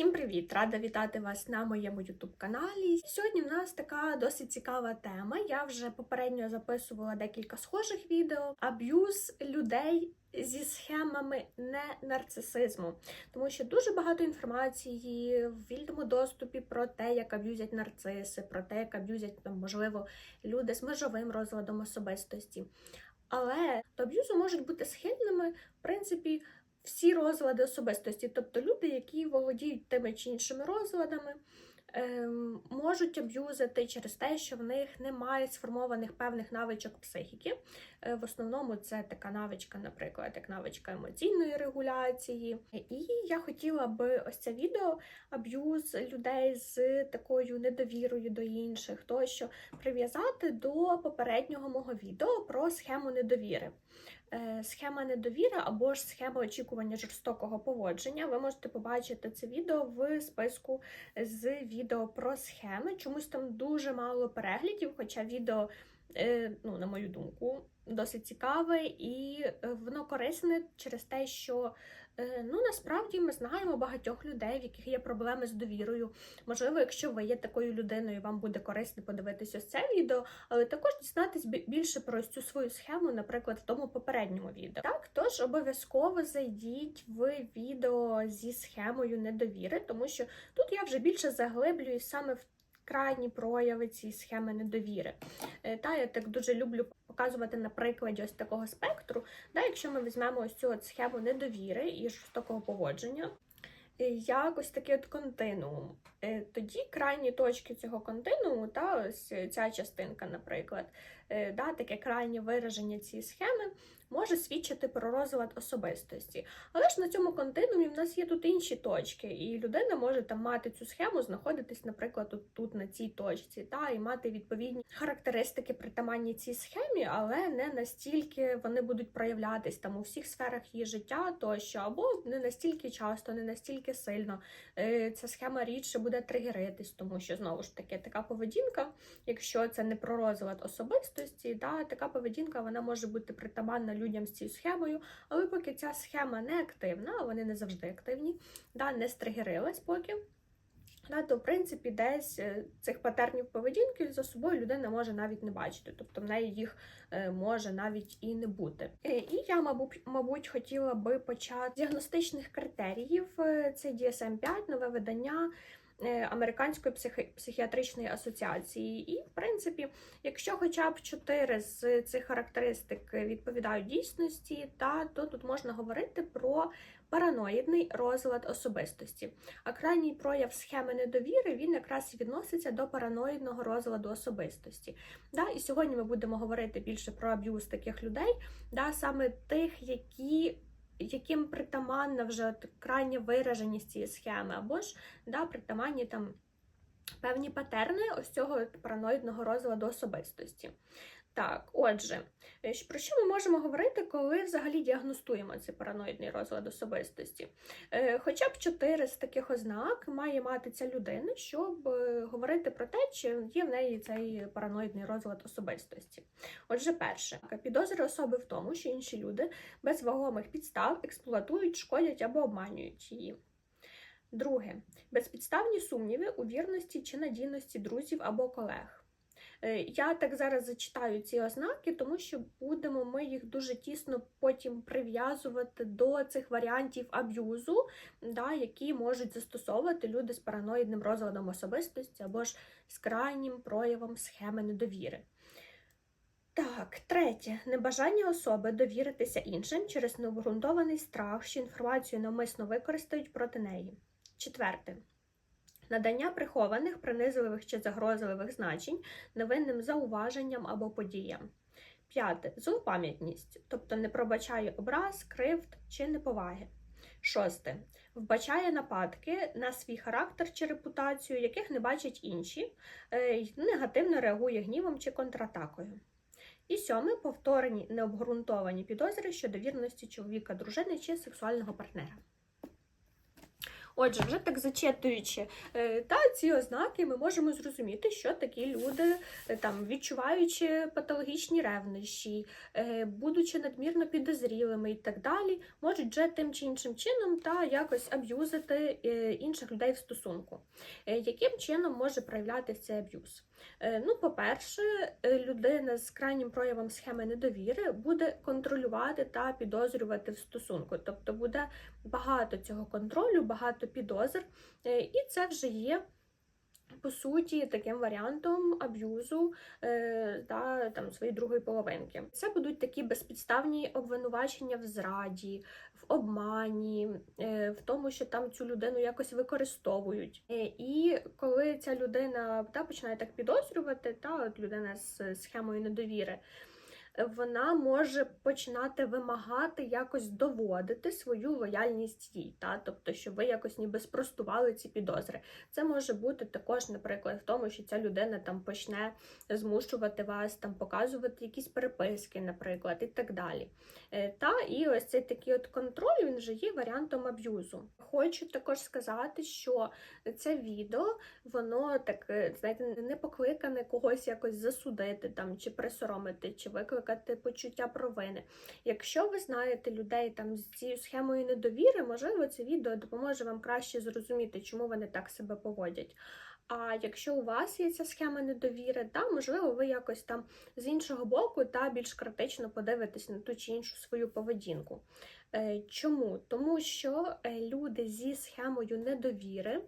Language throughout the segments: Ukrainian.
Всім привіт! Рада вітати вас на моєму youtube каналі. Сьогодні в нас така досить цікава тема. Я вже попередньо записувала декілька схожих відео. Аб'юз людей зі схемами не нарцисизму, тому що дуже багато інформації в вільному доступі про те, як аб'юзять нарциси, про те, як аб'юзять там, можливо, люди з межовим розладом особистості. Але до аб'юзу можуть бути схильними, в принципі, всі розлади особистості, тобто люди, які володіють тими чи іншими розладами, ем, можуть аб'юзити через те, що в них немає сформованих певних навичок психіки. Е, В основному це така навичка, наприклад, як навичка емоційної регуляції. І я хотіла би ось це відео аб'юз людей з такою недовірою до інших, тощо прив'язати до попереднього мого відео про схему недовіри. Е, Схема недовіри або ж схема очікування жорстокого поводження. Ви можете побачити це відео в списку з відео про схеми. Чомусь там дуже мало переглядів, хоча відео, е, ну, на мою думку, досить цікаве і е, воно корисне через те, що ну насправді ми знаємо багатьох людей, в яких є проблеми з довірою. Можливо, якщо ви є такою людиною, вам буде корисно подивитися це відео, але також дізнатись більше про цю свою схему, наприклад, в тому попередньому відео. Так, тож обов'язково зайдіть в відео зі схемою недовіри, тому що тут я вже більше заглиблююсь саме в крайні прояви цієї схеми недовіри. Е, Та я так дуже люблю показувати на прикладі ось такого спектру. Да, якщо ми візьмемо ось цю от схему недовіри і жорстокого поводження, Якось як ось такий от континуум. Е, Тоді крайні точки цього континууму, та ось ця частинка, наприклад, да, таке крайнє вираження цієї схеми може свідчити про розлад особистості. Але ж на цьому континуумі в нас є тут інші точки, і людина може там мати цю схему, знаходитись, наприклад, тут, тут на цій точці, та і мати відповідні характеристики притаманні цій схемі, але не настільки вони будуть проявлятись там у всіх сферах її життя, тощо, або не настільки часто, не настільки сильно. Е, Ця схема рідше буде тригеритись, тому що знову ж таки така поведінка, якщо це не про розлад особистості, да, така поведінка вона може бути притаманна людям з цією схемою, але поки ця схема не активна, вони не завжди активні, да, не стригерилась поки. Да, то, в принципі, десь е, цих патернів поведінки за собою людина може навіть не бачити, тобто в неї їх е, може навіть і не бути. Е, І я, мабуть, хотіла би почати з діагностичних критеріїв. Це DSM-5, нове видання. Е, Американської психі- психіатричної асоціації, і в принципі, якщо хоча б чотири з цих характеристик відповідають дійсності, та то тут можна говорити про параноїдний розлад особистості. А крайній прояв схеми недовіри він якраз відноситься до параноїдного розладу особистості. Да? І сьогодні ми будемо говорити більше про аб'юз таких людей, да? саме тих, які. Яким притаманна вже от крайня вираженість цієї схеми, або ж да, притаманні там певні патерни ось цього параноїдного розладу особистості. Так, отже, е, про що ми можемо говорити, коли взагалі діагностуємо цей параноїдний розлад особистості? Е, Хоча б чотири з таких ознак має мати ця людина, щоб е, говорити про те, чи є в неї цей параноїдний розлад особистості. Отже, перше, підозри особи в тому, що інші люди без вагомих підстав експлуатують, шкодять або обманюють її. Друге, безпідставні сумніви у вірності чи надійності друзів або колег. Е, Я так зараз зачитаю ці ознаки, тому що будемо ми їх дуже тісно потім прив'язувати до цих варіантів аб'юзу, да, які можуть застосовувати люди з параноїдним розладом особистості або ж з крайнім проявом схеми недовіри. Так, третє небажання особи довіритися іншим через необґрунтований страх, що інформацію навмисно використають проти неї. Четверте. Надання прихованих, принизливих чи загрозливих значень невинним зауваженням або подіям. П'яте злопам'ятність, тобто не пробачає образ, кривд чи неповаги. Шосте вбачає нападки на свій характер чи репутацію, яких не бачать інші, е, негативно реагує гнівом чи контратакою. І сьоме повторені необґрунтовані підозри щодо вірності чоловіка, дружини чи сексуального партнера. Отже, вже так зачитуючи е, та ці ознаки, ми можемо зрозуміти, що такі люди, е, там відчуваючи патологічні ревнощі, е, будучи надмірно підозрілими і так далі, можуть вже тим чи іншим чином та якось аб'юзити інших людей в стосунку. Яким чином може проявлятися цей аб'юз? Е, Ну, по-перше, е, людина з крайнім проявом схеми недовіри буде контролювати та підозрювати в стосунку, тобто буде багато цього контролю, багато підозр, е, і це вже є. По суті, таким варіантом аб'юзу е, та там своєї другої половинки. Це будуть такі безпідставні обвинувачення в зраді, в обмані, е, в тому, що там цю людину якось використовують. Е, і коли ця людина та починає так підозрювати, та от людина з схемою недовіри вона може починати вимагати якось доводити свою лояльність їй, та тобто, щоб ви якось ніби спростували ці підозри. Це може бути також, наприклад, в тому, що ця людина там почне змушувати вас там показувати якісь переписки, наприклад, і так далі. Е, Та і ось цей такий от контроль він вже є варіантом аб'юзу. Хочу також сказати, що це відео, воно так е, знаєте, не покликане когось якось засудити там чи присоромити, чи викликати почуття провини. Якщо ви знаєте людей там з цією схемою недовіри, можливо, це відео допоможе вам краще зрозуміти, чому вони так себе поводять. А якщо у вас є ця схема недовіри, та можливо, ви якось там з іншого боку та більш критично подивитесь на ту чи іншу свою поведінку. Е, Чому? Тому що е, люди зі схемою недовіри.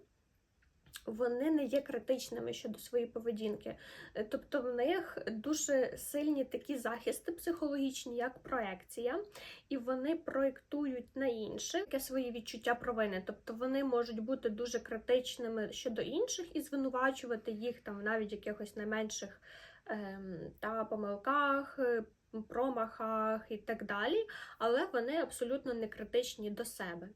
Вони не є критичними щодо своєї поведінки, Е, тобто в них дуже сильні такі захисти психологічні, як проекція, і вони проєктують на інших таке свої відчуття провини. Тобто вони можуть бути дуже критичними щодо інших і звинувачувати їх там навіть якихось найменших ем, та помилках. е, Промахах і так далі, але вони абсолютно не критичні до себе.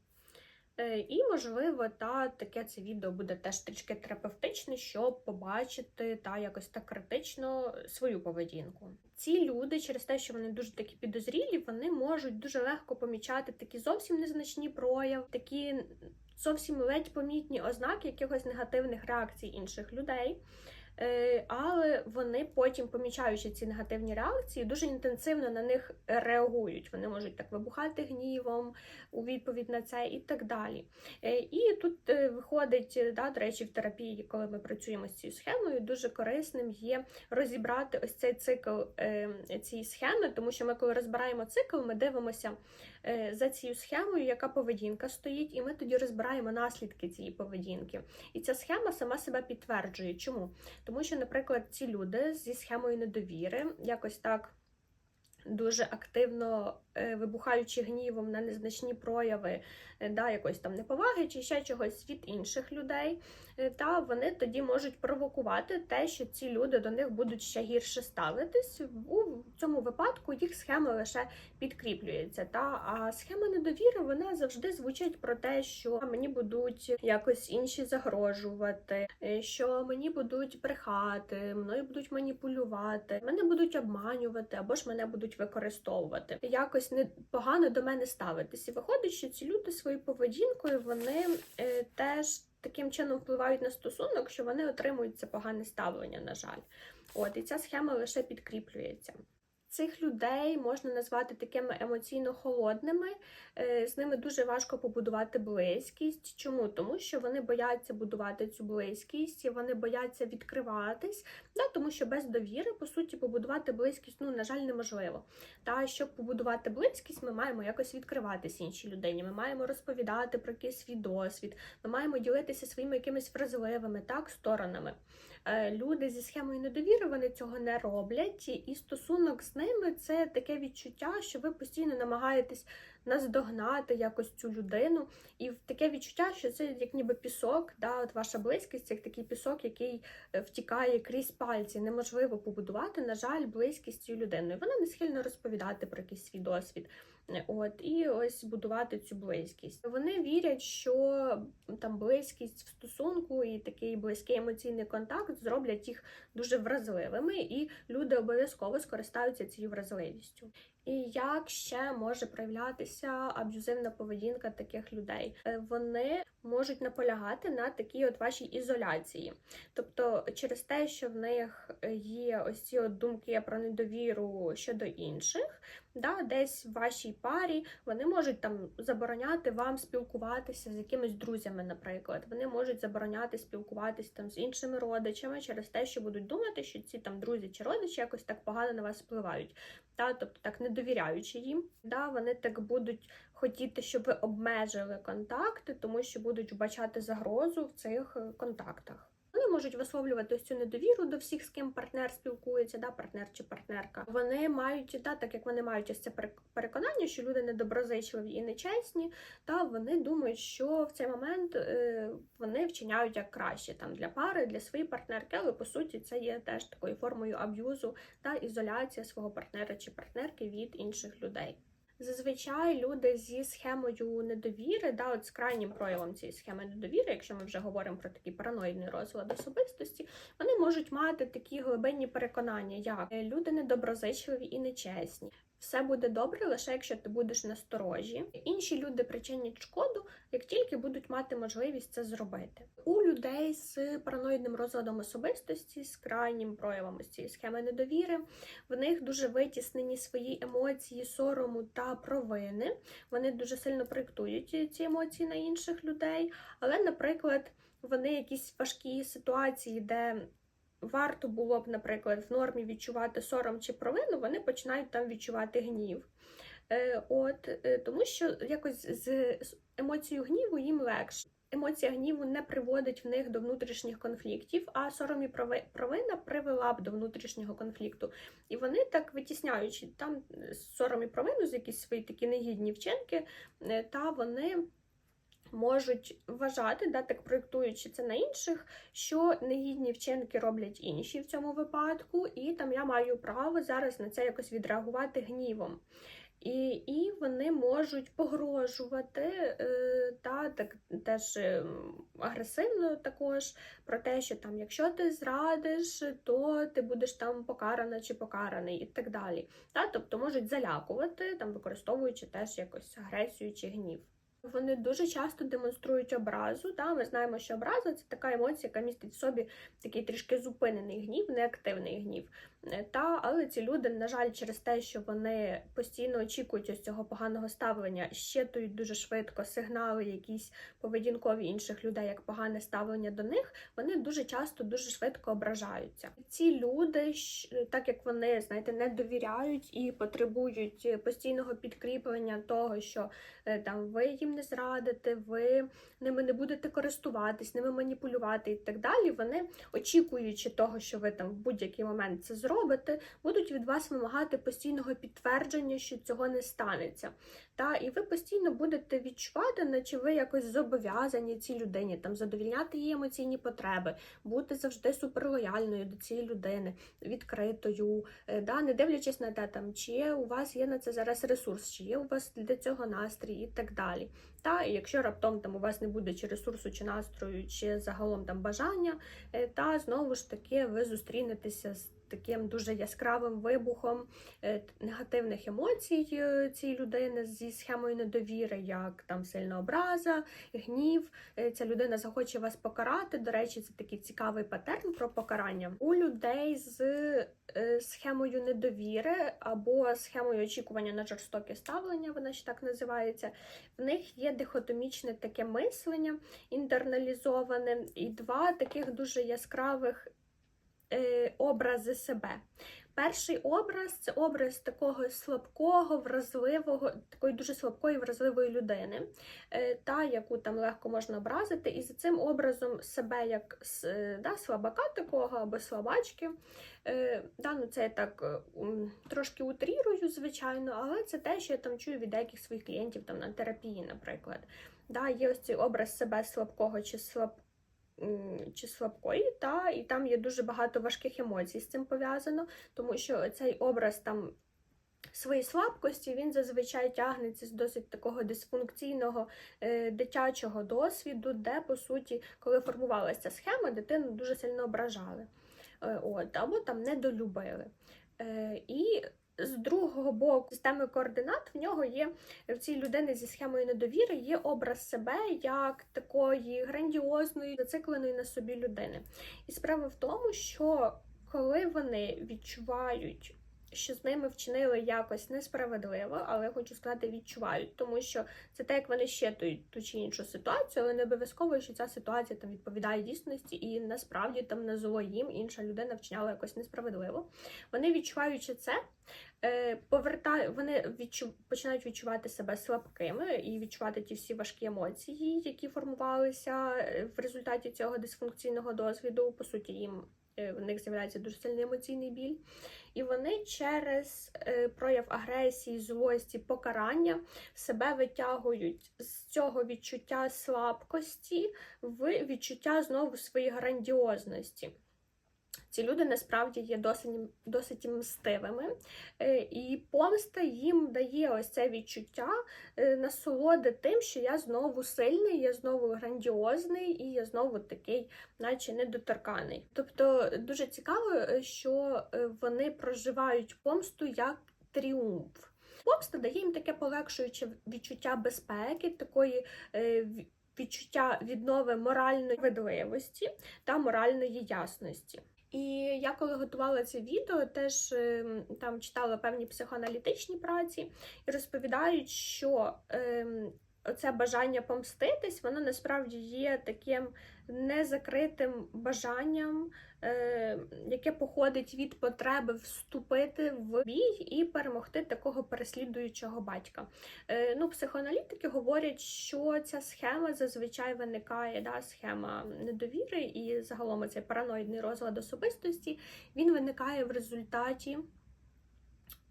Е, І, можливо, та таке це відео буде теж трішки терапевтичне, щоб побачити та якось так критично свою поведінку. Ці люди, через те, що вони дуже такі підозрілі, вони можуть дуже легко помічати такі зовсім незначні прояви, такі зовсім ледь помітні ознаки якихось негативних реакцій інших людей. Е, Але вони потім, помічаючи ці негативні реакції, дуже інтенсивно на них реагують. Вони можуть так вибухати гнівом у відповідь на це і так далі. Е, І тут е, виходить, да, до речі, в терапії, коли ми працюємо з цією схемою, дуже корисним є розібрати ось цей цикл е, цієї схеми, тому що ми, коли розбираємо цикл, ми дивимося за цією схемою, яка поведінка стоїть, і ми тоді розбираємо наслідки цієї поведінки. І ця схема сама себе підтверджує. Чому? Тому що, наприклад, ці люди зі схемою недовіри якось так дуже активно е, вибухаючи гнівом на незначні прояви е, да, якоїсь там неповаги чи ще чогось від інших людей, е, та вони тоді можуть провокувати те, що ці люди до них будуть ще гірше ставитись. У цьому випадку їх схема лише підкріплюється. Та а схема недовіри вона завжди звучить про те, що мені будуть якось інші загрожувати, що мені будуть брехати, мною будуть маніпулювати, мене будуть обманювати або ж мене будуть використовувати. Якось не погано до мене ставитись. І виходить, що ці люди своєю поведінкою вони е, теж таким чином впливають на стосунок, що вони отримують це погане ставлення, на жаль. От і ця схема лише підкріплюється. Цих людей можна назвати такими емоційно холодними, е, з ними дуже важко побудувати близькість. Чому? Тому що вони бояться будувати цю близькість, вони бояться відкриватись, да, тому що без довіри, по суті, побудувати близькість ну, на жаль, неможливо. Та щоб побудувати близькість, ми маємо якось відкриватися іншій людині. Ми маємо розповідати про якийсь свій досвід, ми маємо ділитися своїми якимись вразливими так, сторонами. Е, Люди зі схемою недовіри вони цього не роблять, і стосунок з ними це таке відчуття, що ви постійно намагаєтесь наздогнати якось цю людину, і таке відчуття, що це як ніби пісок, да, от ваша близькість, як такий пісок, який е, втікає крізь пальці. Неможливо побудувати, на жаль, близькість цією людиною. Вона не схильна розповідати про якийсь свій досвід. От і ось будувати цю близькість. Вони вірять, що там близькість в стосунку і такий близький емоційний контакт зроблять їх дуже вразливими, і люди обов'язково скористаються цією вразливістю. І як ще може проявлятися аб'юзивна поведінка таких людей? Е, Вони можуть наполягати на такій от вашій ізоляції. Тобто, через те, що в них є ось ці от думки про недовіру щодо інших, да, десь в вашій парі вони можуть там забороняти вам спілкуватися з якимись друзями, наприклад. Вони можуть забороняти спілкуватися там з іншими родичами через те, що будуть думати, що ці там друзі чи родичі якось так погано на вас впливають. Та, тобто так не довіряючи їм, да, вони так будуть хотіти, щоб ви обмежили контакти, тому що будуть вбачати загрозу в цих е, контактах. Вони можуть висловлювати ось цю недовіру до всіх, з ким партнер спілкується, да, партнер чи партнерка. Вони мають, да, так як вони мають ось це перек- переконання, що люди недоброзичливі і нечесні, та вони думають, що в цей момент е, вони вчиняють як краще там для пари, для своєї партнерки, але по суті це є теж такою формою аб'юзу та ізоляція свого партнера чи партнерки від інших людей. Зазвичай люди зі схемою недовіри, да, от з крайнім проявом цієї схеми недовіри, якщо ми вже говоримо про такий параноїдний розлад особистості, вони можуть мати такі глибинні переконання, як люди недоброзичливі і нечесні. Все буде добре, лише якщо ти будеш насторожі. Інші люди причинять шкоду, як тільки будуть мати можливість це зробити. У людей з параноїдним розладом особистості, з крайнім проявом цієї схеми недовіри, в них дуже витіснені свої емоції сорому та провини. Вони дуже сильно проєктують ці емоції на інших людей. Але, наприклад, вони якісь важкі ситуації, де варто було б, наприклад, в нормі відчувати сором чи провину, вони починають там відчувати гнів. Е, От е, тому що якось з емоцією гніву їм легше. Емоція гніву не приводить в них до внутрішніх конфліктів, а сором і провина привела б до внутрішнього конфлікту. І вони так витісняючи там е, сором і провину з якісь свої такі негідні вчинки, та вони можуть вважати, да, так проєктуючи це на інших, що негідні вчинки роблять інші в цьому випадку, і там я маю право зараз на це якось відреагувати гнівом. І, і вони можуть погрожувати е, та так теж е, агресивно також про те, що там, якщо ти зрадиш, то ти будеш там покарана чи покараний, і так далі. Та, тобто можуть залякувати, там використовуючи теж якось агресію чи гнів. Вони дуже часто демонструють образу. Та ми знаємо, що образа це така емоція, яка містить в собі такий трішки зупинений гнів, неактивний гнів. Е, Та, але ці люди, на жаль, через те, що вони постійно очікують ось цього поганого ставлення, щитують дуже швидко сигнали, якісь поведінкові інших людей, як погане ставлення до них, вони дуже часто дуже швидко ображаються. Ці люди, так як вони знаєте, не довіряють і потребують постійного підкріплення того, що е, там ви їм не зрадите, ви ними не будете користуватись, ними маніпулювати і так далі. Вони, очікуючи того, що ви там в будь-який момент це зробите, будуть від вас вимагати постійного підтвердження, що цього не станеться. Та і ви постійно будете відчувати, наче ви якось зобов'язані цій людині, там задовільняти її емоційні потреби, бути завжди суперлояльною до цієї людини, відкритою, е, да, не дивлячись на те, там чи у вас є на це зараз ресурс, чи є у вас для цього настрій і так далі. Та і якщо раптом там у вас не буде чи ресурсу, чи настрою, чи загалом там бажання, е, та знову ж таки ви зустрінетеся з таким дуже яскравим вибухом е, негативних емоцій е, цієї людини зі схемою недовіри, як там сильна образа, гнів. Е, Ця людина захоче вас покарати. До речі, це такий цікавий патерн про покарання. У людей з схемою недовіри або схемою очікування на жорстоке ставлення, вона ще так називається. В них є дихотомічне таке мислення, інтерналізоване, і два таких дуже яскравих образи себе. Перший образ це образ такого слабкого, вразливого, такої дуже слабкої, вразливої людини, е, та яку там легко можна образити, і за цим образом себе як е, да, слабака такого або слабачки. Е, да, ну це я так е, трошки утрірую, звичайно, але це те, що я там чую від деяких своїх клієнтів там на терапії, наприклад. Да, є ось цей образ себе слабкого чи слаб м, чи слабкої, та, і там є дуже багато важких емоцій з цим пов'язано, тому що цей образ там свої слабкості він зазвичай тягнеться з досить такого дисфункційного е, дитячого досвіду, де, по суті, коли формувалася схема, дитину дуже сильно ображали. Е, от, або там недолюбили. Е, і з другого боку системи координат в нього є в цій людини зі схемою недовіри є образ себе як такої грандіозної, зацикленої на собі людини. І справа в тому, що коли вони відчувають. Що з ними вчинили якось несправедливо, але хочу сказати, відчувають, тому що це те, як вони щитують ту чи іншу ситуацію, але не обов'язково, що ця ситуація там відповідає дійсності, і насправді там на зло їм інша людина вчиняла якось несправедливо. Вони відчуваючи це, е, повертають, вони відчу, починають відчувати себе слабкими і відчувати ті всі важкі емоції, які формувалися е, в результаті цього дисфункційного досвіду. По суті, їм е, в них з'являється дуже сильний емоційний біль. І вони через прояв агресії, злості, покарання себе витягують з цього відчуття слабкості в відчуття знову своєї грандіозності. Ці люди насправді є досить досить мстивими, е, і помста їм дає ось це відчуття е, насолоди тим, що я знову сильний, я знову грандіозний і я знову такий, наче недоторканий. Тобто дуже цікаво, е, що вони проживають помсту як тріумф. Помста дає їм таке полегшуюче відчуття безпеки, такої відчуття віднови моральної справедливості та моральної ясності. І я коли готувала це відео, теж ем, там читала певні психоаналітичні праці і розповідають, що ем, оце бажання помститись, воно насправді є таким незакритим бажанням, е, яке походить від потреби вступити в бій і перемогти такого переслідуючого батька. Е, ну, Психоаналітики говорять, що ця схема зазвичай виникає, да, схема недовіри і загалом цей параноїдний розлад особистості, він виникає в результаті.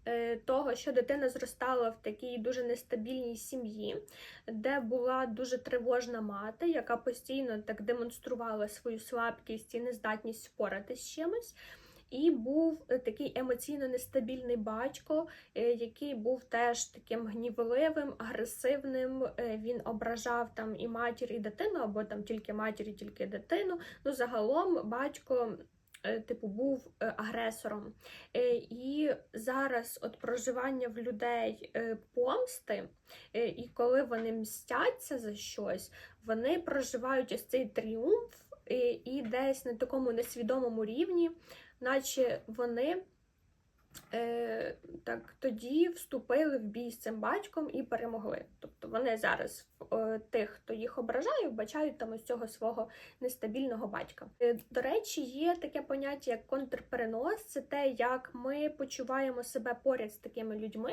Е, того, що дитина зростала в такій дуже нестабільній сім'ї, де була дуже тривожна мати, яка постійно так демонструвала свою слабкість і нездатність впоратися з чимось. І був е, такий емоційно нестабільний батько, е, який був теж таким гнівливим, агресивним. Він ображав там і матір, і дитину, або там тільки матір, і тільки дитину. Ну, загалом батько типу, був е, агресором. Е, і зараз от проживання в людей помсти, і коли вони мстяться за щось, вони проживають ось цей тріумф і десь на такому несвідомому рівні, наче вони. Так, тоді вступили в бій з цим батьком і перемогли. Тобто вони зараз Е, тих, хто їх ображає, вбачають там ось цього свого нестабільного батька. Е, до речі, є таке поняття, як контрперенос, це те, як ми почуваємо себе поряд з такими людьми,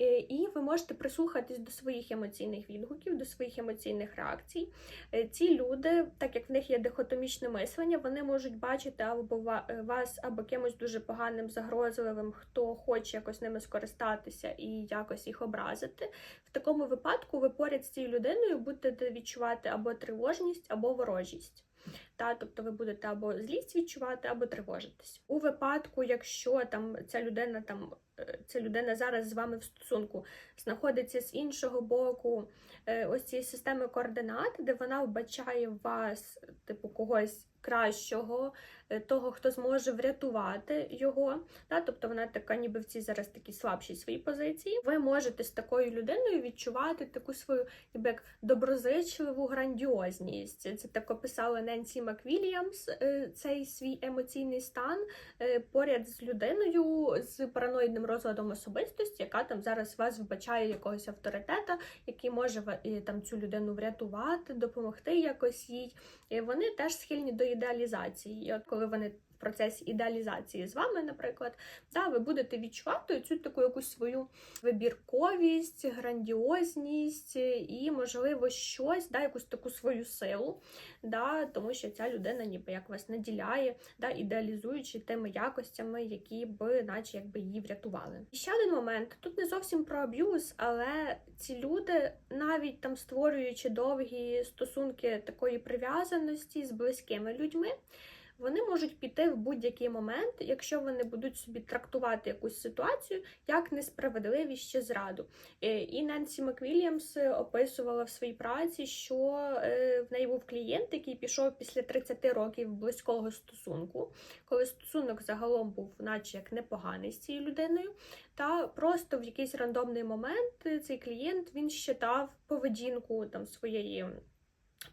е, і ви можете прислухатись до своїх емоційних відгуків, до своїх емоційних реакцій. Ці люди, так як в них є дихотомічне мислення, вони можуть бачити або вас, або кимось дуже поганим, загрозливим, хто хоче якось ними скористатися і якось їх образити. В такому випадку ви поряд з цією людиною будете відчувати або тривожність, або ворожість. Та, Тобто ви будете або злість відчувати, або тривожитись. У випадку, якщо там ця людина там, е, ця людина зараз з вами в стосунку знаходиться з іншого боку е, ось цієї системи координат, де вона вбачає вас, типу, когось кращого, е, того, хто зможе врятувати його. Да? Тобто вона така, ніби в цій зараз такій слабшій своїй позиції. Ви можете з такою людиною відчувати таку свою ніби як доброзичливу грандіозність. Це так описала Ненсі Маквільямс, е, цей свій емоційний стан е, поряд з людиною з параноїдним розладом особистості, яка там зараз вас вбачає якогось авторитета, який може там цю людину врятувати, допомогти якось їй. Вони теж схильні до ідеалізації. І от коли вони процесі ідеалізації з вами, наприклад, да, ви будете відчувати цю таку якусь свою вибірковість, грандіозність і, можливо, щось, да, якусь таку свою силу, да, тому що ця людина ніби як вас наділяє, да, ідеалізуючи тими якостями, які би, наче якби її врятували. І ще один момент: тут не зовсім про аб'юз, але ці люди, навіть там створюючи довгі стосунки такої прив'язаності з близькими людьми, Вони можуть піти в будь-який момент, якщо вони будуть собі трактувати якусь ситуацію як несправедливість чи зраду. Е, І Ненсі Маквільямс описувала в своїй праці, що е, в неї був клієнт, який пішов після 30 років близького стосунку, коли стосунок загалом був, наче як непоганий з цією людиною. Та просто в якийсь рандомний момент е, цей клієнт він считав поведінку там своєї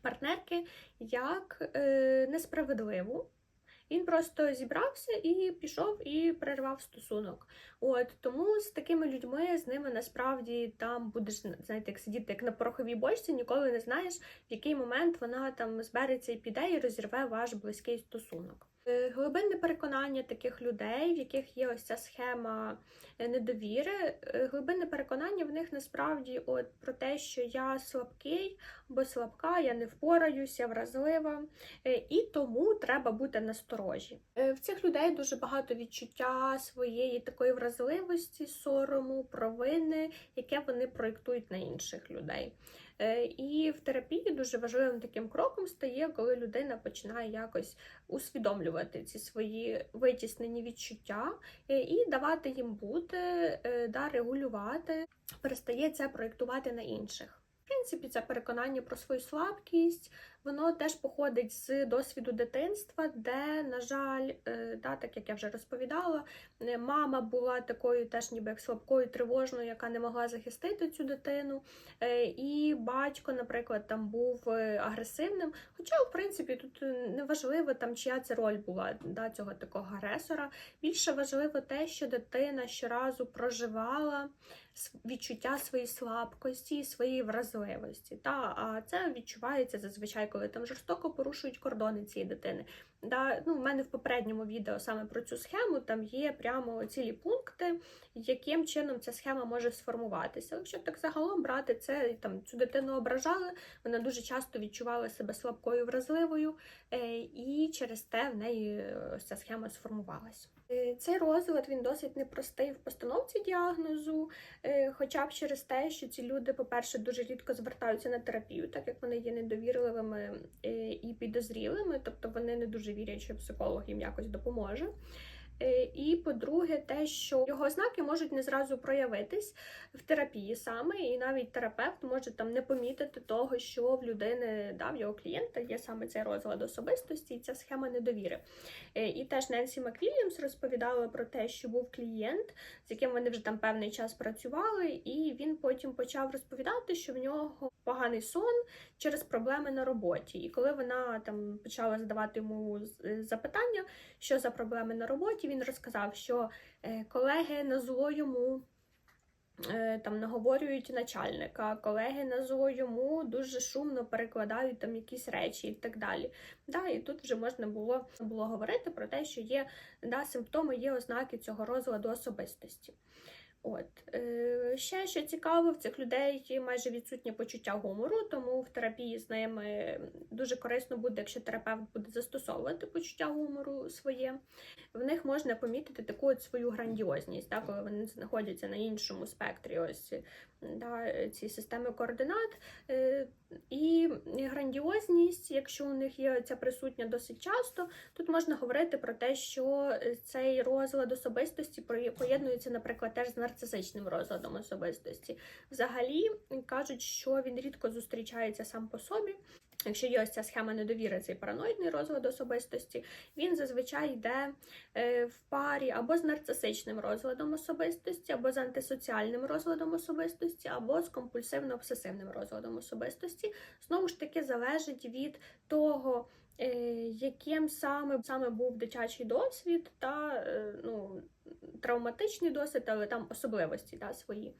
партнерки як е, несправедливу. Він просто зібрався і пішов і перервав стосунок. От тому з такими людьми з ними насправді там будеш знаєте, як сидіти як на пороховій бочці, ніколи не знаєш, в який момент вона там збереться і піде і розірве ваш близький стосунок. Е, Глибинне переконання таких людей, в яких є ось ця схема е, недовіри. е, Глибинне переконання в них насправді от про те, що я слабкий або слабка, я не впораюсь, я вразлива, і тому треба бути насторожі. Е, В цих людей дуже багато відчуття своєї такої вразливості, сорому, провини, яке вони проєктують на інших людей. Е, І в терапії дуже важливим таким кроком стає, коли людина починає якось усвідомлювати ці свої витіснені відчуття е, і давати їм бути, да, регулювати, перестає це проєктувати на інших. В принципі, це переконання про свою слабкість, воно теж походить з досвіду дитинства, де, на жаль, е, да, так як я вже розповідала, е, мама була такою теж ніби як слабкою, тривожною, яка не могла захистити цю дитину. Е, І батько, наприклад, там був е, агресивним. Хоча, в принципі, тут е, не важливо там, чия це роль була да, цього такого агресора. Більше важливо те, що дитина щоразу проживала відчуття своєї слабкості, своєї вразливості. Та, а це відчувається зазвичай, коли там жорстоко порушують кордони цієї дитини. Да, ну, в мене в попередньому відео саме про цю схему там є прямо цілі пункти, яким чином ця схема може сформуватися. Якщо так загалом брати це, там цю дитину ображали, вона дуже часто відчувала себе слабкою, вразливою, е, і через те в неї е, ця схема сформувалась. Е, Цей розлад він досить непростий в постановці діагнозу, е, хоча б через те, що ці люди, по-перше, дуже рідко звертаються на терапію, так як вони є недовірливими е, і підозрілими, тобто вони не дуже вірять, що психолог їм якось допоможе. Е, І по-друге, те, що його ознаки можуть не зразу проявитись в терапії саме, і навіть терапевт може там не помітити того, що в людини да, в його клієнта є саме цей розлад особистості і ця схема недовіри. Е, І теж Ненсі Маквільямс розповідала про те, що був клієнт, з яким вони вже там певний час працювали, і він потім почав розповідати, що в нього поганий сон через проблеми на роботі. І коли вона там почала задавати йому е, запитання, що за проблеми на роботі, він розказав, що е, колеги на зло йому. е, Там наговорюють начальника, колеги на зло йому дуже шумно перекладають там якісь речі і так далі. Да, і тут вже можна було, було говорити про те, що є да, симптоми, є ознаки цього розладу особистості. От е, ще що цікаво, в цих людей майже відсутнє почуття гумору, тому в терапії з ними дуже корисно буде, якщо терапевт буде застосовувати почуття гумору своє. В них можна помітити таку от свою грандіозність, так, коли вони знаходяться на іншому спектрі, ось да, ці системи координат. Е, і грандіозність, якщо у них є ця присутня досить часто, тут можна говорити про те, що цей розлад особистості поєднується, наприклад, теж з нарцисичним розладом особистості. Взагалі кажуть, що він рідко зустрічається сам по собі. Якщо є ось ця схема недовіри, цей параноїдний розлад особистості, він зазвичай йде е, в парі або з нарцисичним розладом особистості, або з антисоціальним розладом особистості, або з компульсивно-обсесивним розладом особистості. Знову ж таки, залежить від того, е, яким саме, саме був дитячий досвід та е, ну, травматичний досвід, але там особливості да, свої.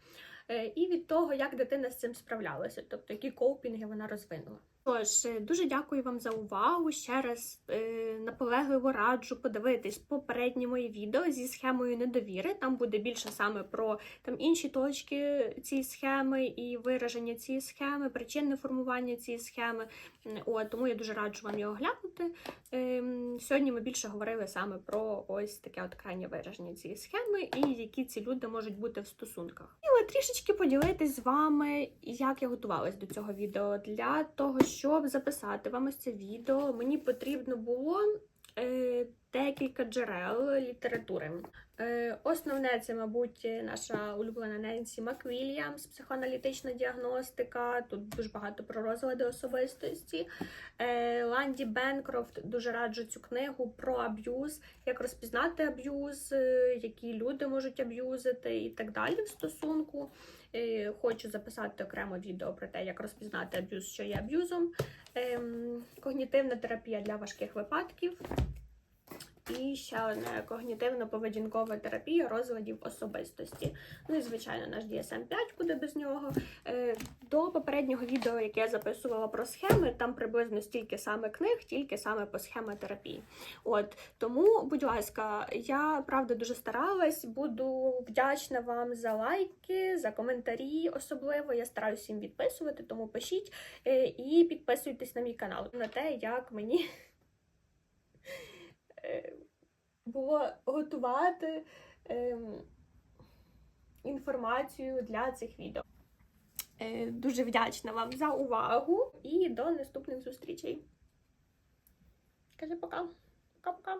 І від того, як дитина з цим справлялася, тобто які коупінги вона розвинула. Тож, е, дуже дякую вам за увагу. Ще раз е, наполегливо раджу подивитись попереднє моє відео зі схемою недовіри. Там буде більше саме про там інші точки цієї схеми і вираження цієї схеми, причинне формування цієї схеми. От, тому я дуже раджу вам його глянути. Ем, Сьогодні ми більше говорили саме про ось таке от крайнє вираження цієї схеми і які ці люди можуть бути в стосунках. І от трішечки поділитись з вами, як я готувалась до цього відео. Для того, щоб записати вам ось це відео, мені потрібно було е, декілька джерел літератури. Е, Основне це, мабуть, наша улюблена Ненсі Маквільямс, психоаналітична діагностика. Тут дуже багато про розлади особистості. Е, Ланді Бенкрофт дуже раджу цю книгу про аб'юз, як розпізнати аб'юз, які люди можуть аб'юзити і так далі в стосунку. Хочу записати окремо відео про те, як розпізнати аб'юз, що є аб'юзом. Ем, Когнітивна терапія для важких випадків. І ще одна когнітивно-поведінкова терапія розладів особистості. Ну і звичайно, наш DSM-5, куди без нього. Е, До попереднього відео, яке я записувала про схеми, там приблизно стільки саме книг, тільки саме по схемотерапії. От тому, будь ласка, я правда дуже старалась. Буду вдячна вам за лайки, за коментарі. Особливо я стараюся всім відписувати, тому пишіть е, і підписуйтесь на мій канал на те, як мені е, було готувати ем, інформацію для цих відео. Е, Дуже вдячна вам за увагу і до наступних зустрічей. Кажи пока. Пока-пока.